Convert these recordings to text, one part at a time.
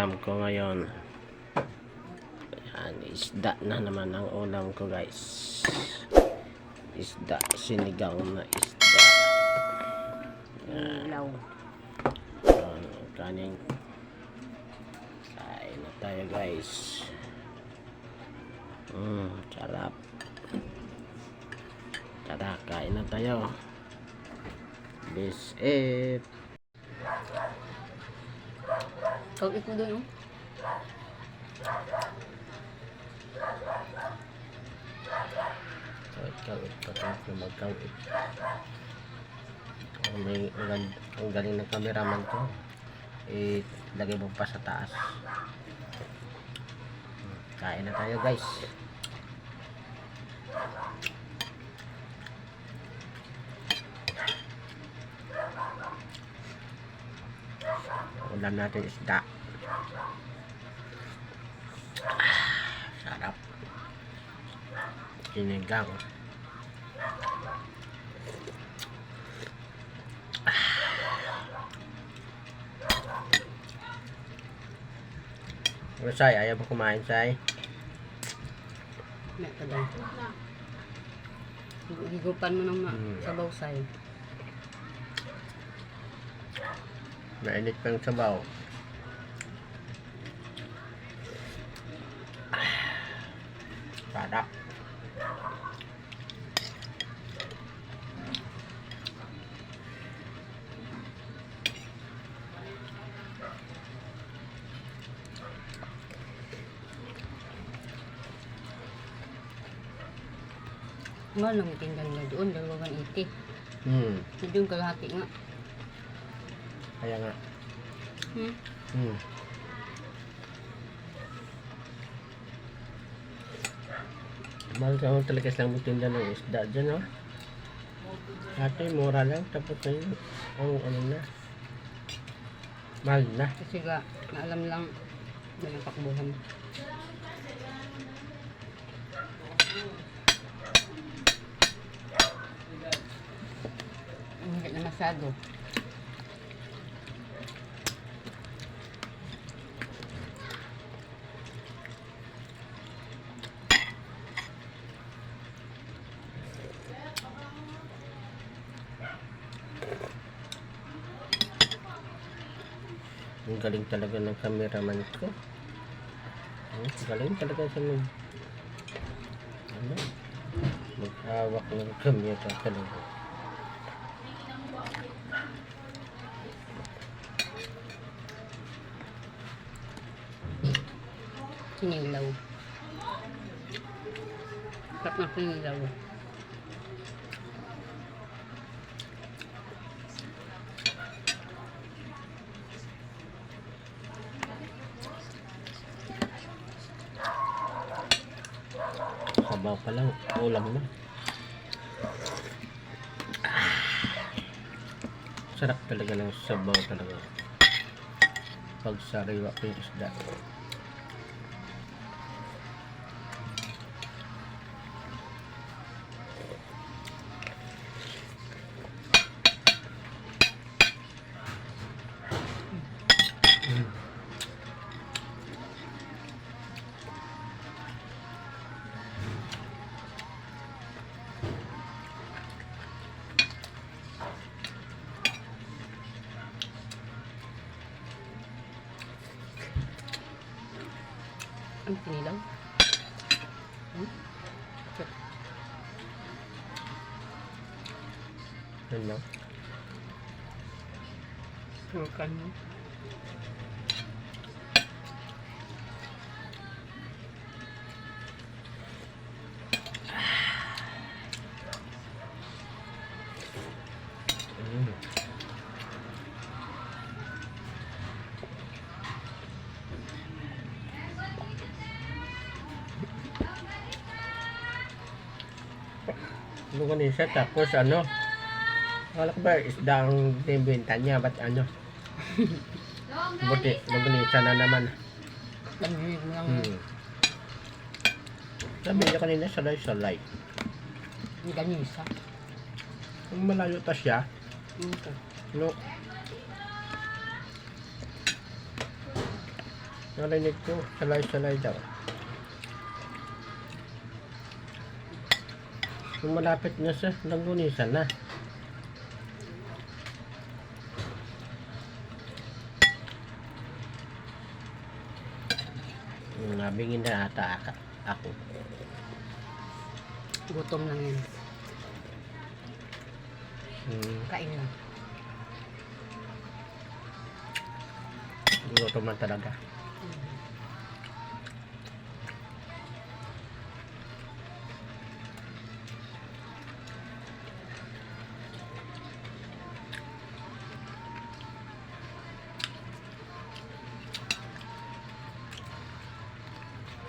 ulam ko ngayon. Ayan, isda na naman ang ulam ko guys. Isda, sinigang na isda. Ilaw. Ayan, kanin. Kain na tayo guys. Mm, sarap. Tara, kain na tayo. This it. Kawit mo doon, oh. Kawit, kawit, kawit, na magkawit. Ang, may, ang galing ng cameraman ko. Eh, lagay mo pa sa taas. Kain na tayo guys. Ulam natin isda. Ah, sarap. Sinigang. Ano, Sai? Ayaw mo kumain, daw. Higu- Higupan mo ng ma- Hmm. Mainit pa yung sabaw. Sarap. Nga lang tinggan nga doon, dalawang 180. Hmm. Yung kalahati nga. Kaya nga. Hmm? Hmm. Mahal ka mo talaga silang magtinda ng isda dyan, oh. Ate, mura lang. Tapos na yun. Ang ano na. Mahal na. Kasi ga, naalam lang na napakbuhan. Hindi na masyado. Ang galing talaga ng cameraman ko. Ang galing talaga sa mag... Ano? Maghawak ng camera talaga. Sinilaw. Sarap na sinilaw. Sabaw pa lang. Ulam na. Sarap talaga ng sabaw talaga. Pag sariwa pa yung isda. Ang sinilaw. Hmm? Yan lang. Sulkan mo. Ano siya tapos ano? Wala ko ba isda ang binibenta niya? Ba't ano? Buti, lugunisa na naman. Mo lang. Hmm. Sabi niya kanina salay-salay. Ang ganisa. Kung malayo ta siya, Okay. no, Narinig ko, salay-salay daw. Kung malapit na sa Langunisan na. Nabingin na ata ako. Gutom lang yan. Hmm, Kain lang. gutom na talaga.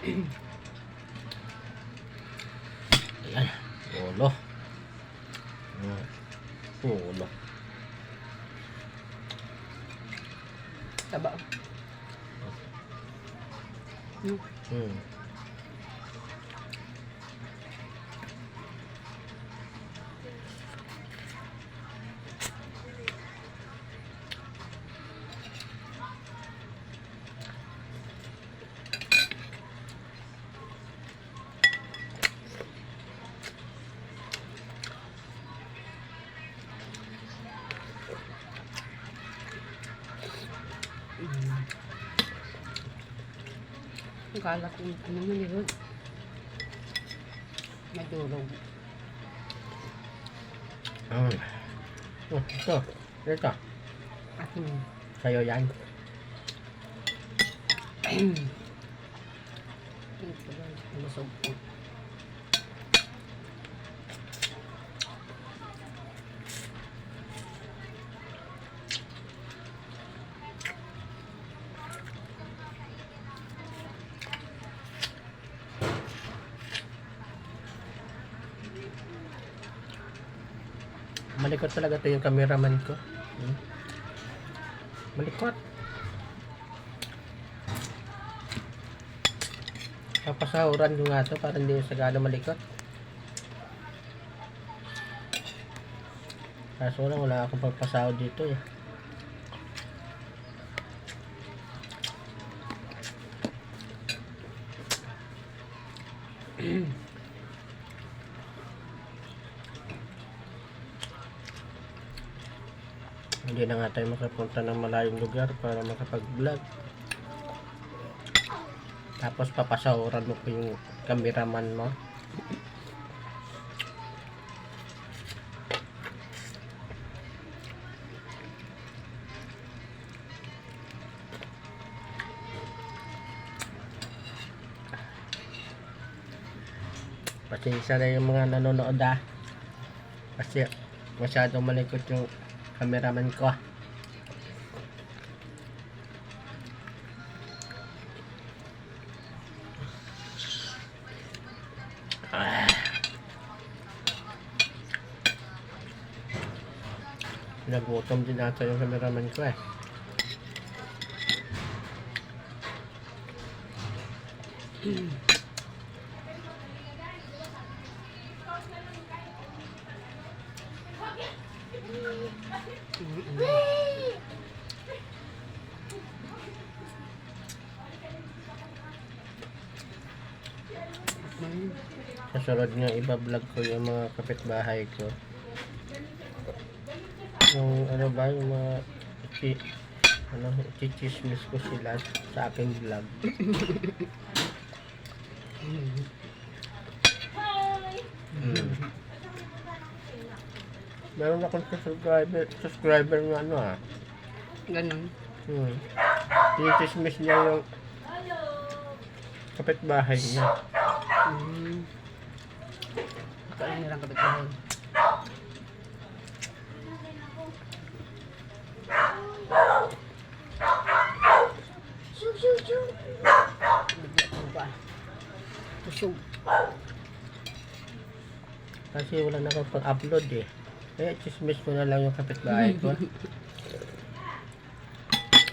Ayan, ulo. Ulo. Taba. Hmm. Akala ko ano naman yun. Madurog. Hmm. Oh, ito. Ito. Akin. Sa'yo yan. Ito ba? Lusog ko. Malikot talaga to yung cameraman ko. Hmm. Malikot. Papasahuran ko nga to para hindi yung sagana malikot. Kaso lang wala akong pagpasahod dito eh. Hindi na nga tayo makapunta ng malayong lugar para makapag-vlog. Tapos papasahuran mo pa yung cameraman mo. Pasensya na yung mga nanonood ah. Kasi masyadong malikot yung cameraman ko. Ah. Nagutom din ata yung cameraman ko eh. Mm. Kasunod nga iba-vlog ko yung mga kapitbahay ko. Yung ano ba, yung mga chi, ano, chichismis ko sila sa aking vlog. Mm. Hmm. Meron akong subscriber, subscriber ng ano ah. Ganun. Hmm. Chichismis niya yung kapitbahay niya. Mm. Kain nilang kapitbahay. Tusog. Kasi wala na akong pang-upload eh. Kaya chismis ko na lang yung kapitbahay ko.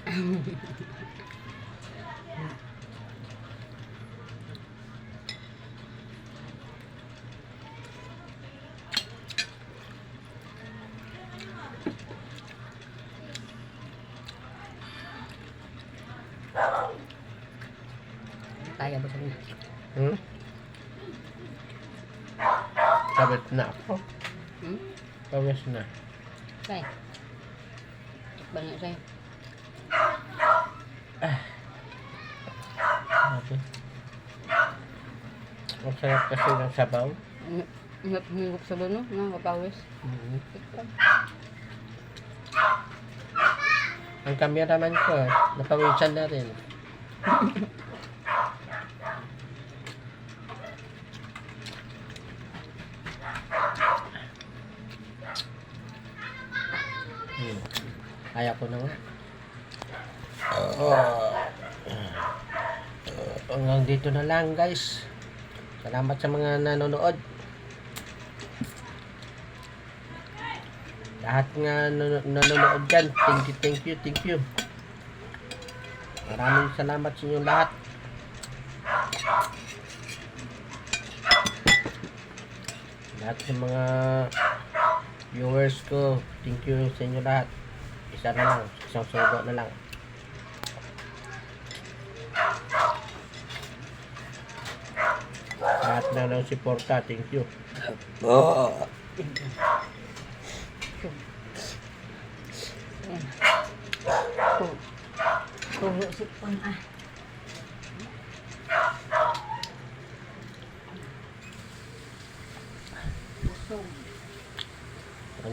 Sabit na ako. Hmm? Pawis na. Say. Banyak say. Sabi. Ang sarap kasi ng sabaw. Ingat hingap sa doon, no? Nga, kapawis. Mhm. Ang cameraman ko, napawisan na rin. Hmm. Ko na nga. Oh. Hanggang dito na lang guys. Salamat sa mga nanonood. Lahat nga nan- nanonood dyan. Thank you, thank you, thank you. Maraming salamat sa inyo lahat. Lahat ng mga viewers ko, thank you sa inyo lahat. Isa na lang, isang sugo na lang. Lahat na lang suporta, thank you. Tuh. Tuh, sipon ah. Busog.